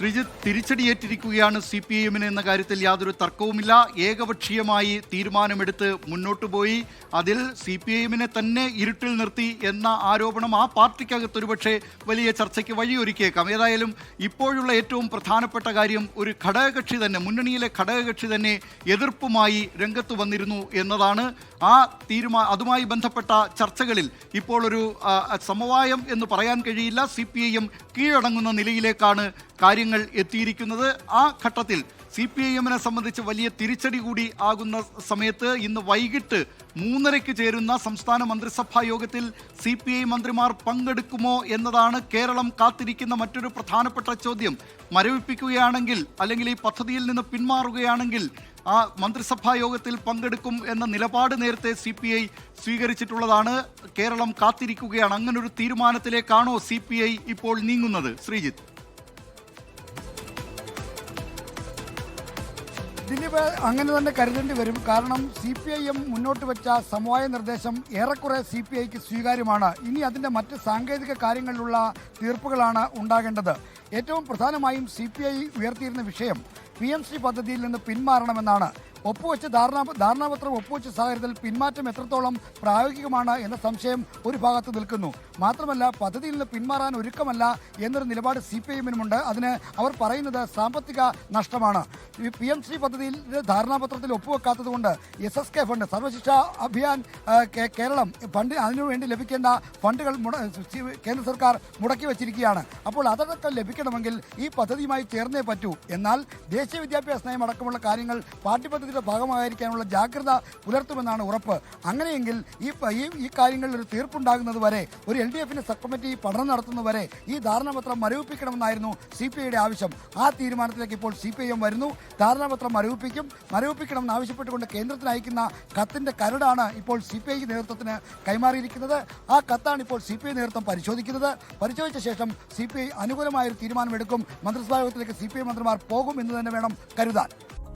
ശ്രീജിത്ത് തിരിച്ചടിയേറ്റിരിക്കുകയാണ് C P I എമ്മിന് എന്ന കാര്യത്തിൽ യാതൊരു തർക്കവുമില്ല. ഏകപക്ഷീയമായി തീരുമാനമെടുത്ത് മുന്നോട്ട് പോയി. അതിൽ സി പി ഐ എമ്മിനെ തന്നെ ഇരുട്ടിൽ നിർത്തി എന്ന ആരോപണം ആ പാർട്ടിക്കകത്ത് ഒരുപക്ഷെ വലിയ ചർച്ചയ്ക്ക് വഴിയൊരുക്കിയേക്കാം. ഏതായാലും ഇപ്പോഴുള്ള ഏറ്റവും പ്രധാനപ്പെട്ട കാര്യം ഒരു ഘടകകക്ഷി തന്നെ മുന്നണിയിലെ ഘടകകക്ഷി തന്നെ എതിർപ്പുമായി രംഗത്ത് വന്നിരുന്നു എന്നതാണ്. ആ തീരുമാ അതുമായി ബന്ധപ്പെട്ട ചർച്ചകളിൽ ഇപ്പോൾ ഒരു സമവായം എന്ന് പറയാൻ കഴിയില്ല. സി പി ഐ എം കീഴടങ്ങുന്ന നിലയിലേക്കാണ് കാര്യങ്ങൾ എത്തിയിരിക്കുന്നത് ആ ഘട്ടത്തിൽ സി പി ഐ എമ്മിനെ സംബന്ധിച്ച് വലിയ തിരിച്ചടി കൂടി ആകുന്ന സമയത്ത് ഇന്ന് വൈകിട്ട് മൂന്നരയ്ക്ക് ചേരുന്ന സംസ്ഥാന മന്ത്രിസഭാ യോഗത്തിൽ സി പി ഐ മന്ത്രിമാർ പങ്കെടുക്കുമോ എന്നതാണ് കേരളം കാത്തിരിക്കുന്ന മറ്റൊരു പ്രധാനപ്പെട്ട ചോദ്യം. മരവിപ്പിക്കുകയാണെങ്കിൽ അല്ലെങ്കിൽ ഈ പദ്ധതിയിൽ നിന്ന് പിന്മാറുകയാണെങ്കിൽ ആ മന്ത്രിസഭാ യോഗത്തിൽ പങ്കെടുക്കും എന്ന നിലപാട് നേരത്തെ സി പി ഐ സ്വീകരിച്ചിട്ടുള്ളതാണ്. കേരളം കാത്തിരിക്കുകയാണ്. അങ്ങനൊരു തീരുമാനത്തിലേക്കാണോ സി പി ഐ ഇപ്പോൾ നീങ്ങുന്നത്? ശ്രീജിത്ത്. ദിലീപ് അങ്ങനെ തന്നെ കരുതേണ്ടി വരും. കാരണം സി പി ഐ എം മുന്നോട്ട് വെച്ച സമവായ നിർദ്ദേശം ഏറെക്കുറെ സി പി ഐക്ക് സ്വീകാര്യമാണ്. ഇനി അതിന്റെ മറ്റ് സാങ്കേതിക കാര്യങ്ങളിലുള്ള തീർപ്പുകളാണ് ഉണ്ടാകേണ്ടത്. ഏറ്റവും പ്രധാനമായും സി പി ഐ ഉയർത്തിയിരുന്ന വിഷയം പി എം സി പദ്ധതിയിൽ നിന്ന് പിന്മാറണമെന്നാണ്. ഒപ്പുവെച്ച് ധാരണാ ധാരണാപത്രം ഒപ്പുവെച്ച സാഹചര്യത്തിൽ പിന്മാറ്റം എത്രത്തോളം പ്രായോഗികമാണ് എന്ന സംശയം ഒരു ഭാഗത്ത് നിൽക്കുന്നു. മാത്രമല്ല പദ്ധതിയിൽ നിന്ന് പിന്മാറാൻ ഒരുക്കമല്ല എന്നൊരു നിലപാട് സി പി എമ്മിനുമുണ്ട് അതിന് അവർ പറയുന്നത് സാമ്പത്തിക നഷ്ടമാണ്. പി എം ശ്രീ പദ്ധതിയിൽ ധാരണാപത്രത്തിൽ ഒപ്പുവെക്കാത്തതുകൊണ്ട് S S K fund Sarva Shiksha Abhiyan Keralam fund അതിനുവേണ്ടി ലഭിക്കേണ്ട ഫണ്ടുകൾ കേന്ദ്ര സർക്കാർ മുടക്കി വച്ചിരിക്കുകയാണ്. അപ്പോൾ അതൊക്കെ ലഭിക്കണമെങ്കിൽ ഈ പദ്ധതിയുമായി ചേർന്നേ പറ്റൂ. എന്നാൽ ദേശീയ വിദ്യാഭ്യാസ നയം അടക്കമുള്ള കാര്യങ്ങൾ പാഠ്യപദ്ധതിയുടെ ഭാഗമായിരിക്കാനുള്ള ജാഗ്രത പുലർത്തുമെന്നാണ് ഉറപ്പ്. അങ്ങനെയെങ്കിൽ ഈ ഈ കാര്യങ്ങളിൽ ഒരു തീർപ്പുണ്ടാകുന്നത് വരെ ഒരു എൽ ഡി എഫിന്റെ സബ് കമ്മിറ്റി പഠനം നടത്തുന്നവരെ ഈ ധാരണാപത്രം മരവിപ്പിക്കണമെന്നായിരുന്നു സി പി ഐയുടെ ആവശ്യം. ആ തീരുമാനത്തിലേക്ക് ഇപ്പോൾ സി പി ഐ എം വരുന്നു. ധാരണാപത്രം മരവിപ്പിക്കും. മരവിപ്പിക്കണമെന്ന് ആവശ്യപ്പെട്ടുകൊണ്ട് കേന്ദ്രത്തിന് അയക്കുന്ന കത്തിന്റെ കരടാണ് ഇപ്പോൾ സി പി ഐ നേതൃത്വത്തിന് കൈമാറിയിരിക്കുന്നത്. ആ കത്താണ് ഇപ്പോൾ സി പി ഐ നേതൃത്വം പരിശോധിക്കുന്നത്. പരിശോധിച്ച ശേഷം സി പി ഐ അനുകൂലമായ ഒരു തീരുമാനമെടുക്കും. മന്ത്രിസഭാ യോഗത്തിലേക്ക് സി പി ഐ മന്ത്രിമാർ പോകും എന്ന് തന്നെ വേണം കരുതാൻ.